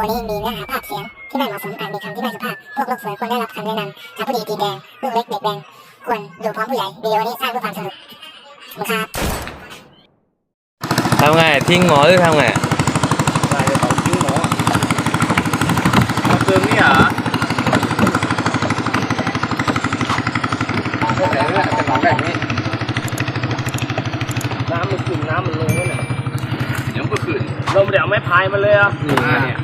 โอนี้มีเนื้อหาภาพเสียงที่ไม่เหมาะสมอาจมีคำที่ไม่สุภาพ พวกโลกสวยควรได้รับคำแนะนำจากผู้ดีตีแดงลูกเล็กเด็กแดงควรดูพร้อมผู้ใหญ่วิดีโอนี้สร้างเพื่อความสนุกขอบคุณครับทำไงทิ้งหมอหรือทำไงได้จะต้องทิ้งหมอเอาเกินนี่เหรอแบบนี้แหละจะหลังแบบนี้ น้ำมันขึ้นน้ำมันลงแล้วเนี่ยเดี๋ยวก็ขึ้นเราไม่ได้เอาไม้พายมาเลยอะนี่นะเนี่ย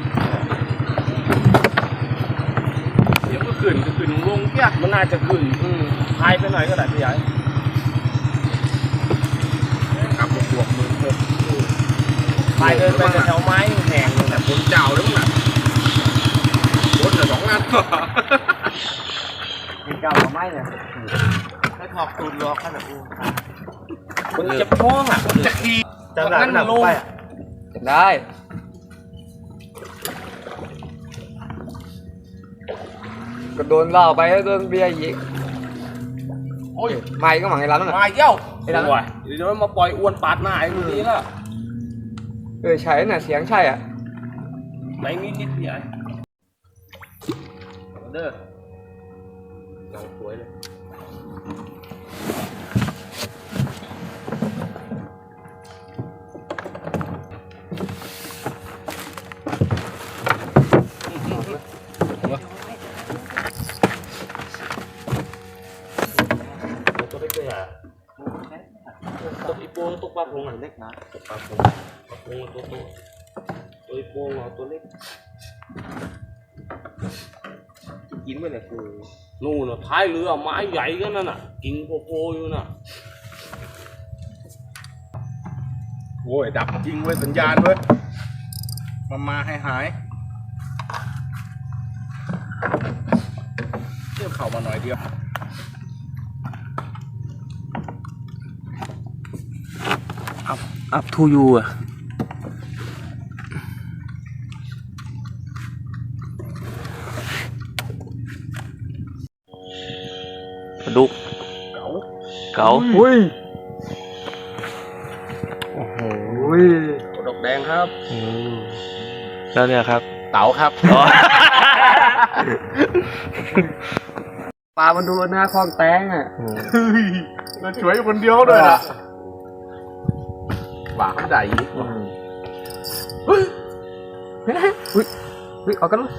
เดี๋ยวก็ขึ้นก็ขึ้นลงเกี้ยมันน่าจะขึ้นอืมพายไปหน่อยก็ได้พี่ใหญ่กลับบวกบวกมือเพิ่มพายเดินไปแถวไม้แห้งๆเลยแต่คนเจ้าแล้วมึงอะคนละสองนัดกินเก้ากับไม้เนี่ยให้ถอกตูดรอขนาดนี้มันเจ็บท้องอะจะขี่จำได้นั่นหนัน่ะกลงไปอะได้ ก็โดนเหล่าไปแล้วโดนเบียร์อีกโอ้ยไม่ก็หมังไอ้ร้านนั่นมาน่ะอีกแล้วไอ้ร้านโอ้ยเดี๋ยวมันมาปล่อยอ้วนปาดหน้าไอ้มือนี้ละเออใช่น่ะเสียงใช่อะไหนมีนิดพี่ใหญ่เอาเด้อยังสวยเลย ตัวเล็กเลยอะตัวอีโปตัวปลาพงอะเล็กนะตัวปลาพงปลาพงตัวโตตัวอีโปเอาตัวเล็กกินไปเลยคือนู่นน่ะท้ายเรือไม้ใหญ่กันนั่นน่ะ กิ่งโผล่ๆอยู่น่ะโอ้ยดับจริงเว้ยสัญญาณเว้ยมามาให้หายเที่ยวเข่ามาหน่อยเดียว อัพทูยูอะกระดูกเก๋าเก๋าอุ้ยโอ้โหอุ้ยดอกแดงครับ อืมแล้วเนี่ยครับ เต๋าครับ ปลามันดูหน้าคลองแตงอะอืมมันสวยอยู่คนเดียวเลยนะ หวานใหญ่อืมอุ้ยอุ้ยเอากันมั้ย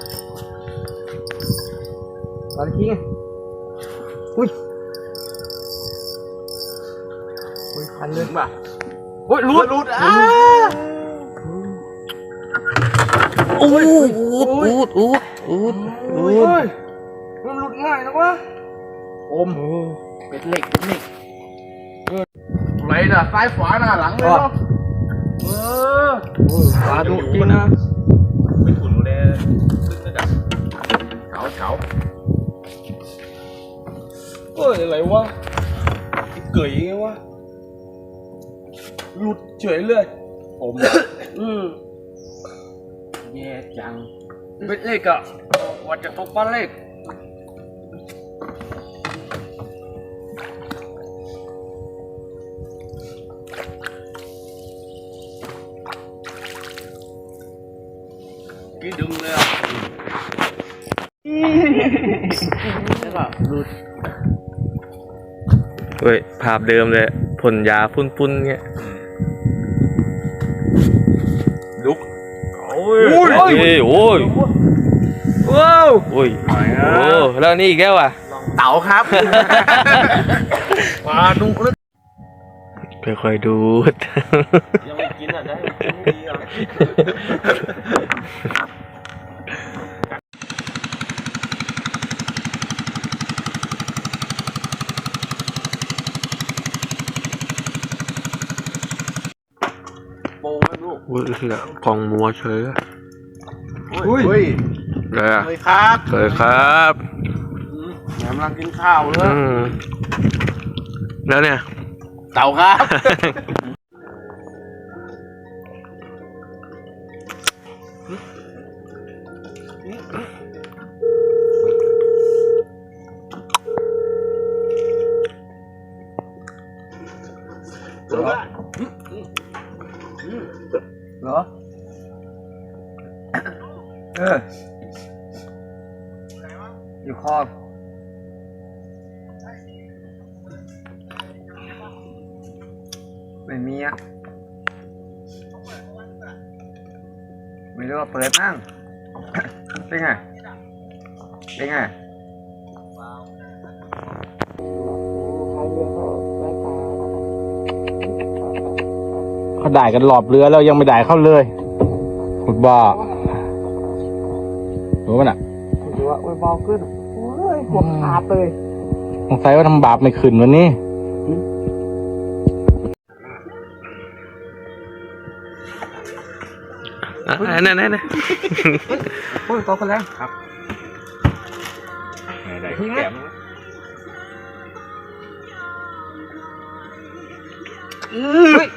เอาทีไงอุ้ยอุ้ยพันเลถึยงป่ะอุ้ยรูดรูดอะอูดอูดอูดอูดอูดเฮ้ยมันหลุดง่ายนะวะอมเป็นเหล็กเป็นเหล็กไรน่ะซ้ายขวาหน้าหลังเลยเนาะ เออปลาดุจริงนะไม่ถุนเลยลึกระดับเก๋าเก๋าเอ้ยอะไรวะไอ้เกยไงวะหลุดเฉยเลยอมอืมแย่จังเป็นเลขอะว่าจะตกปลาเลข แล้วก็หลุดเฮ้ยภาพเดิมเลยผลยาฟุ้นๆเงี้ยลุกโอ้ยโอ้ยโอ้ยว้าวโอ้ยโอ้แล้วนี่อีกแล้วอะเต๋าครับปลาดุเลยค่อยๆดูดยังไม่กินอะได้กินไม่ดีอะ โป้ไหมลูก อุ้ยเหี้ยพองมัวเฉยอะอุ้ยเฮ้ยเลยอะเลยครับเลยครับแหมกำลังกินข้าวเลยอืมแล้วเนี่ย เต๋าครับ เหรอ เออ อยู่คอบไม่มีอะ ไม่รู้ว่าเปิดนั่งเป็นไง เป็นไง เขาด่ายกันหลอบเรือแล้วยังไม่ด่ายเข้าเลยขุดบ่อรู้ป่ะน่ะดูว่าโอ้ยเบาขึ้นโอ้ยหัวขาดเลยสงสัยว่าทำบาปไม่ขึ้นวันนี้อะนั่นนั่นนั่นโอ้ยตัวคนแรงครับได้แก้มเฮ้ย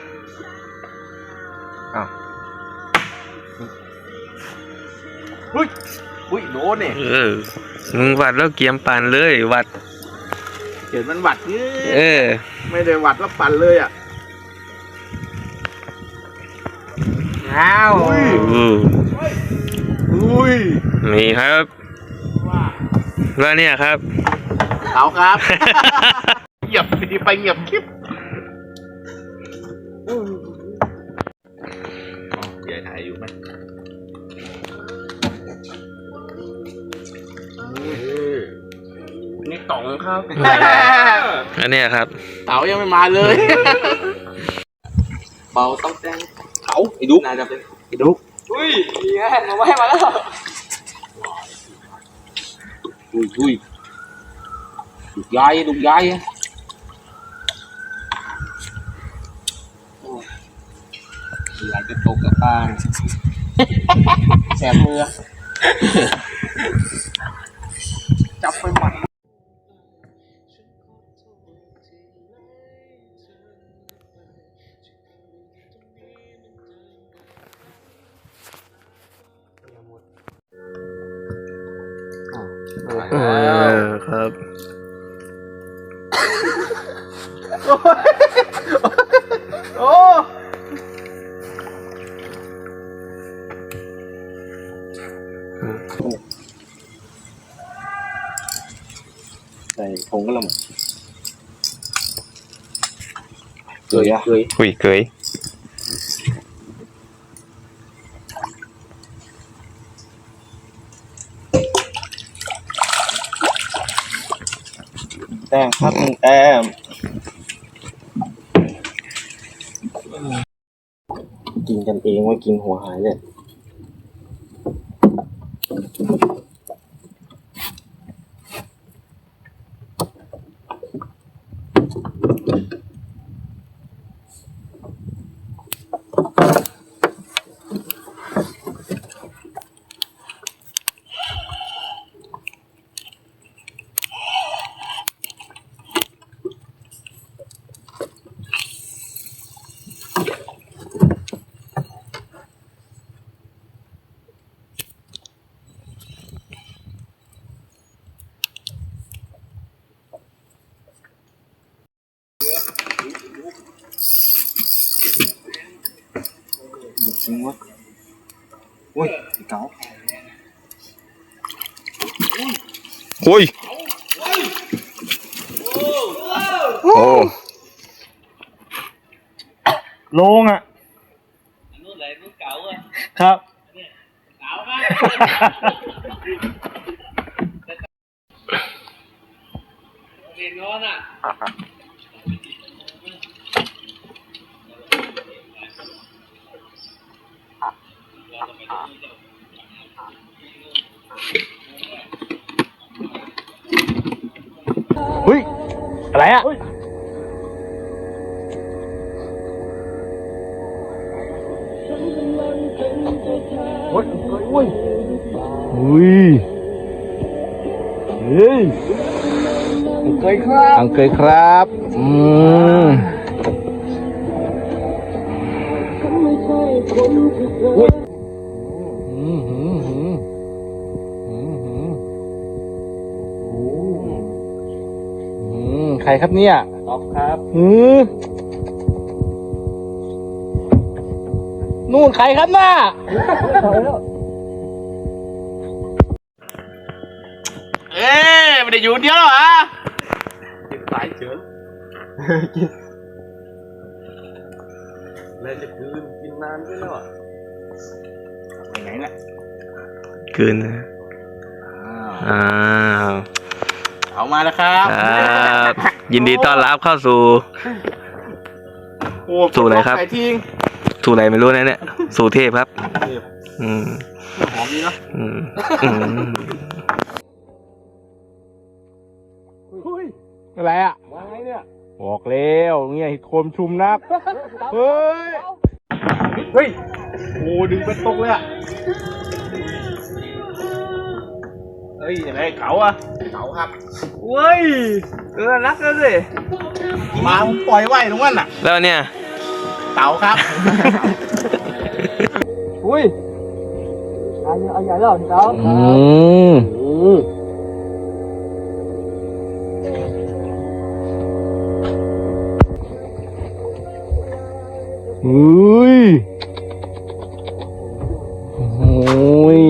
อ้าวเฮ้ยอุ้ยโดนเนี่ยเออมึงวัดแล้วเกียมปานเลยวัดเห็นมันหวัดนี่เออ ไม่ได้หวัดแล้วปั่นเลยอะอ้าวอู้อุ้ยนี่ครับว่าเนี่ยครับเอาครับเหยียบดีไปเหยียบคลิป ต๋องครับอันเนี้ยครับ เต๋ายังไม่มาเลย เบาต้องแจ้งเต๋าไอ้ดุ๊กน่าจะเป็นไอ้ดุ๊กอุ้ยมีแห่มาไว้มาแล้วอุ้ยอุ้ยดุกย้ายดุกย้ายโอ้ยอยากจะตกกับบ้านแสบมือ โอ้ใส่ผงกระหล่ำเกันเองว่ากินหัวหายเลย อุ้ยไอ้เก๋าโอ้ยโอ้โลงอะครับเฮ้ยอะ ไรอะ โอ้ยโอ้ยอุ้ยเฮ้ยเกยครับอังเกยครับ อืมอุ้ย รครับเนี่ยตอบครับหืมนู่นใครครับน่ะเอ้ไม่ได้อยู่เดียวหรอกินสายเฉินแล้วจะคืนกินนานด้วยแล้วอะไปไหนเนี่ยคืนนะอ้าว เอามาแล้วครับครับ ยินดีต้อนรับเข้าสู่ โอ้สู่อะไรครับไก่ทิ้งสู่อะไรไม่รู้นะเนี่ย สู่เทพครับอืม หอมดีเนาะอืม อืม อะไรอะว่าไงเนี่ย บอกแล้วเนี่ยโคมชุมนัก เฮ้ย เฮ้ย โอ้ดึงเป็นตกเลยอะ เฮ้ยอะไรเขาอะเขาครับเว้ย เออรักกันสิมาผมปล่อยไว้ตรงนั้นน่ะ แล้วเนี่ย เต่าครับ อุ้ยอืมอุ้ยโอ้ย